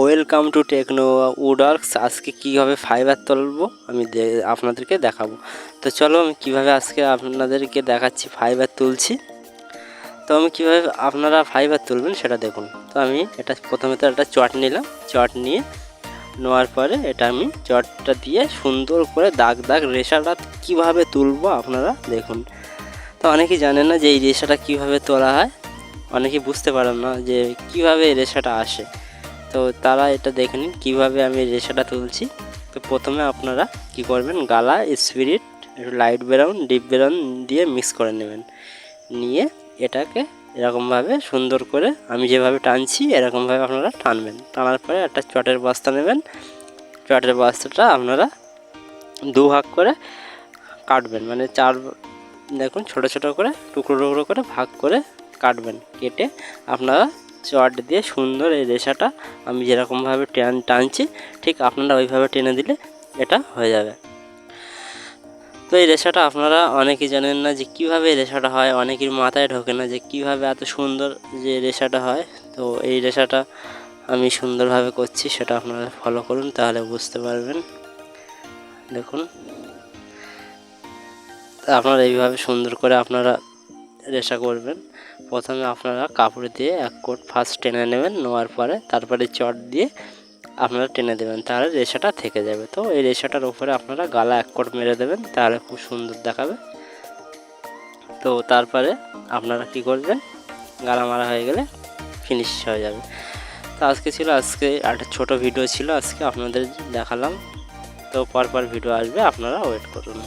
Welcome to techno উডওয়ার্কস আজকে কীভাবে fibre তুলবো, আমি আপনাদেরকে দেখাবো। তো চলো আমি কীভাবে আজকে আপনাদেরকে দেখাচ্ছি ফাইবার তুলছি। তো আমি কীভাবে আপনারা ফাইবার তুলবেন সেটা দেখুন। তো আমি এটা প্রথমে তো একটা চট নিলাম। চট নিয়ে নেওয়ার পরে এটা আমি চটটা দিয়ে সুন্দর করে দাগ দাগ রেশাটা কীভাবে তুলবো আপনারা দেখুন। তো অনেকেই জানেন না যে এই রেশাটা কীভাবে তোলা হয়। অনেকেই বুঝতে পারেন না যে কীভাবে এই রেশাটা আসে। তো তারা এটা দেখে নিন, কীভাবে আমি রেশাটা তুলছি। তো প্রথমে আপনারা কি করবেন, গালা, spirit light brown, deep brown দিয়ে মিক্স করে নেবেন। নিয়ে এটাকে এরকমভাবে সুন্দর করে আমি যেভাবে টানছি, এরকমভাবে আপনারা টানবেন। টানার পরে একটা চটের বস্তা নেবেন। চটের বস্তাটা আপনারা দু ভাগ করে কাটবেন। মানে চার, দেখুন, ছোট ছোট করে, টুকরো টুকরো করে ভাগ করে কাটবেন। কেটে আপনারা চট দিয়ে সুন্দর এই রেশাটা আমি যেরকমভাবে টান, টানছি, ঠিক আপনারা ওইভাবে টেনে দিলে এটা হয়ে যাবে। তো এই রেশাটা আপনারা অনেকেই জানেন না যে কীভাবে এই রেশাটা হয়, অনেকের মাথায় ঢোকে না যে কীভাবে এত সুন্দর যে রেশাটা হয়। তো এই রেশাটা আমি সুন্দরভাবে করছি, সেটা আপনারা ফলো করুন, তাহলে বুঝতে পারবেন। দেখুন। আপনারা এইভাবে সুন্দর করে আপনারা রেশা করবেন। প্রথমে আপনারা কাপড় দিয়ে এক কোট ফার্স্ট টেনে নেবেন, নেওয়ার পরে তারপরে চট দিয়ে আপনারা টেনে দেবেন, তাহলে রেশাটা থেকে যাবে। তো এই রেশাটার উপরে আপনারা গালা এক কোট মেরে দেবেন, তাহলে খুব সুন্দর দেখাবে। তো তারপরে আপনারা কি করবেন, গালা মারা হয়ে গেলে ফিনিশ হয়ে যাবে। তো আজকে ছিল, আজকে একটা ছোট ভিডিও ছিল, আজকে আপনাদের দেখালাম। তো পরপর ভিডিও আসবে, আপনারা ওয়েট করুন।